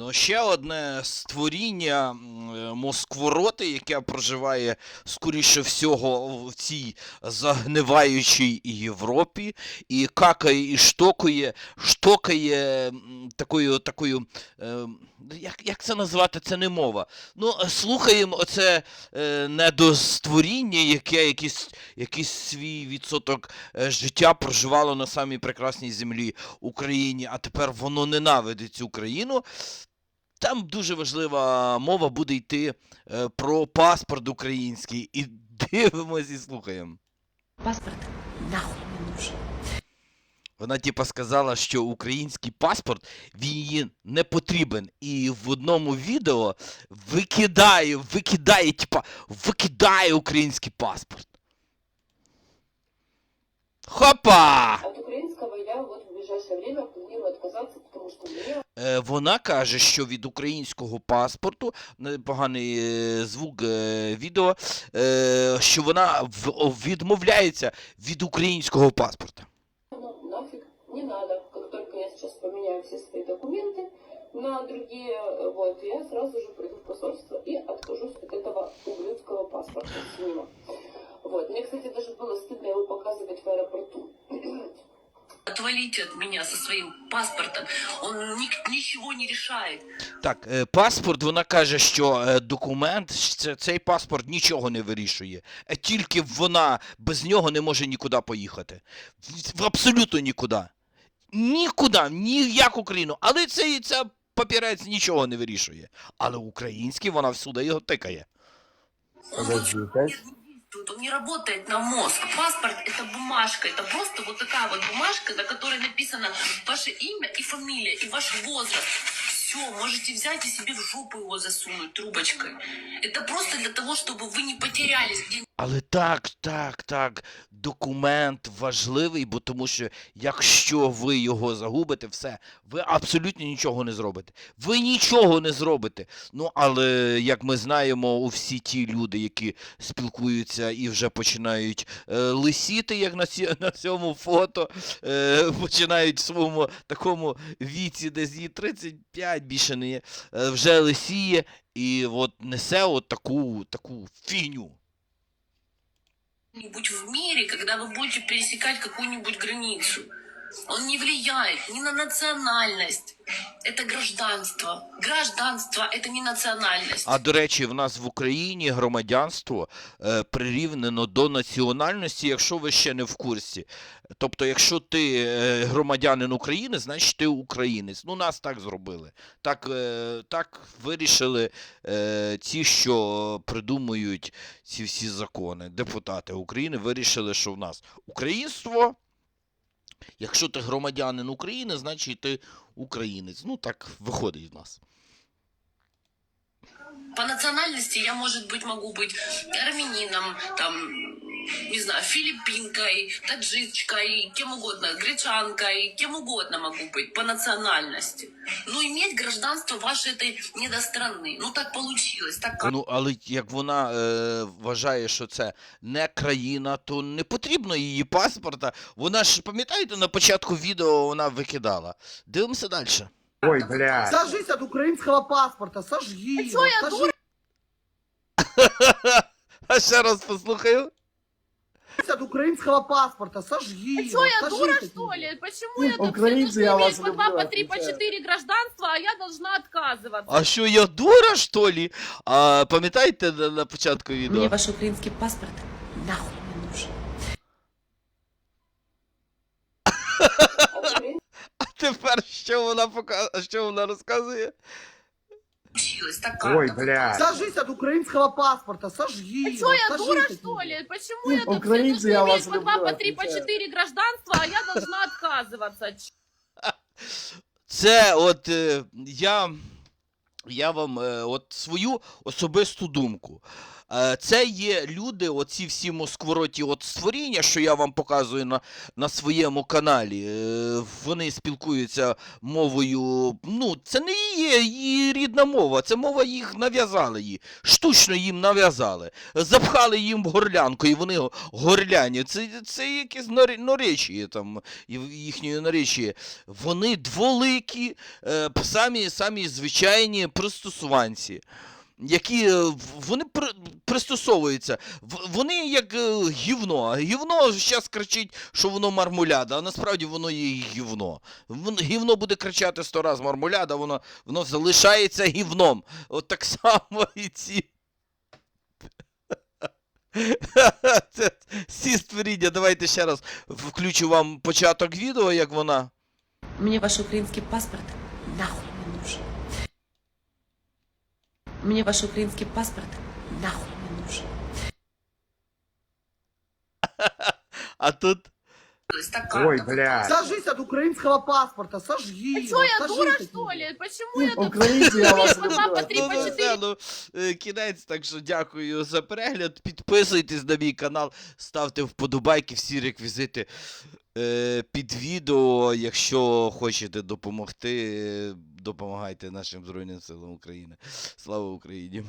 Ну, ще одне створіння е, Москвороти, яке проживає, скоріше всього, в цій загниваючій Європі, і какає, і штокає, штокає такою, такою, е, як, як це назвати, це не мова. Ну, слухаємо оце е, недостворіння, яке якийсь, якийсь свій відсоток життя проживало на самій прекрасній землі Україні, а тепер воно ненавидить цю країну. Там дуже важлива мова буде йти е, про паспорт український. І дивимось і слухаємо. Паспорт нахуй не нужен. Вона типа сказала, що український паспорт він їй не потрібен. І в одному відео викидає, викидає, типа, викидає український паспорт. Хопа! От украинского я вот в ближайшее время планирую отказаться, потому что мне Е, Вона каже, що від українського паспорту, не- поганий е, звук е, відео, е, що вона в- о, відмовляється від українського паспорта. ну, нафиг не надо. Как только я сейчас поменяю все свои документы на другие, э, вот, я сразу же приду в посольство и откажусь от этого ублюдского паспорта синего. Вот. Мне, кстати, даже было стыдно его показывать в аэропорту. Отвалите от меня со своим паспортом. Он ни- ничего не решает. Так, е, паспорт, вона каже, що е, документ, це- цей паспорт нічого не вирішує. Е, Тільки вона без нього не може нікуди поїхати. В- в Абсолютно нікуди. Нікуди, ні в яку країну. Але цей це папірець нічого не вирішує. Але український вона всюди його тикає. Он Подожди, опять? Он не работает на мозг. Паспорт это бумажка, это просто вот такая вот бумажка, на которой написано ваше имя и фамилия, и ваш возраст. Все, можете взять и себе в жопу его засунуть трубочкой. Это просто для того, чтобы вы не потерялись где Але так, так, так, документ важливий, бо тому що якщо ви його загубите, все, ви абсолютно нічого не зробите. Ви нічого не зробите. Ну, але як ми знаємо, у всі ті люди, які спілкуються і вже починають е, лисіти, як на, ці, на цьому фото, е, починають в своєму такому віці, десь їй 35 більше не є, е, вже лисіє і от несе от таку, таку фіню. Нибудь в мире, когда вы будете пересекать какую-нибудь границу. Он не влияет ни на национальность. Это гражданство. Гражданство – это не национальность. А до речі, в нас в Україні громадянство е, прирівнено до національності, якщо ви ще не в курсі. Тобто, якщо ти е, громадянин України, значить ти українець. Ну, нас так зробили. Так, е, так вирішили е, ті, що придумують ці всі закони. Депутати України вирішили, що в нас українство. Якщо ти громадянин України, значить ти українець. Ну так виходить в нас. По национальности я, может быть, могу быть армянином, там, не знаю, филиппинкой, таджичкой, кем угодно, гречанкой, кем угодно могу быть по национальности. Но иметь гражданство вашей этой недостраны. Ну, так получилось, так Ну, але як вона е, вважає, що це не країна, то не потрібно її паспорта. Вона ж, пам'ятаєте, на початку відео вона викидала. Дивимося далі. Ой, блядь. Сажись от украинского паспорта, сожги его. что, я сожги А ще раз послухаю. от украинского паспорта, сожги А его. что, я сожги дура, такие. что ли? Почему я тут Украинцы, все я должны вас иметь по два, люблю, по три, по отвечаю. четыре гражданства, а я должна отказываться? А що я дура, що ли? А пам'ятаєте на, на початку Мне відео? ваш украинский паспорт нахуй не нужен. А украинский А тепер що вона пока... що вона розказує? Получилось, так Ой, блядь. Сажись от украинского паспорта, сожги А его. что, я сожги дура, такие. что ли? Почему я тут все Украинцы, должны я иметь вас по два, люблю, по три, по отвечаю. четыре гражданства, а я должна отказываться? Це от е, я я вам е, от свою особисту думку. Е, Це є люди, оці всі москвороті от створіння, що я вам показую на, на своєму каналі. Е, Вони спілкуються мовою. Ну, це не є її рідна мова, це мова їх нав'язали їй. Штучно їм нав'язали. Запхали їм горлянку, і вони горляні. Це, це якесь нарі- наречіє там, їхньої наречії. Вони дволикі, самі, самі звичайні пристосуванці. Які е, вони при, пристосовуються. Вони як е, гівно. Гівно зараз кричить, що воно мармуляда, а насправді воно є гівно. Гівно буде кричати сто раз мармуляда, воно, воно залишається гівном. От так само і ці. Це всі створіння. Давайте ще раз включу вам початок відео, як вона. Мне ваш украинский паспорт нахуй не нужен. Мне ваш украинский паспорт нахуй не нужен. А тут. Ой, блядь. Сожгись от украинского паспорта, сожги А его, что, я сожги дура, такие. что ли? Почему я тут... Українці, я вас По люблю. три, Ну, по ну, чотири. ну, е, кінець, так що дякую за перегляд. Підписуйтесь на мій канал, ставте вподобайки, всі реквізити під відео. Якщо хочете допомогти, е, допомагайте нашим Збройним силам України. Слава Україні!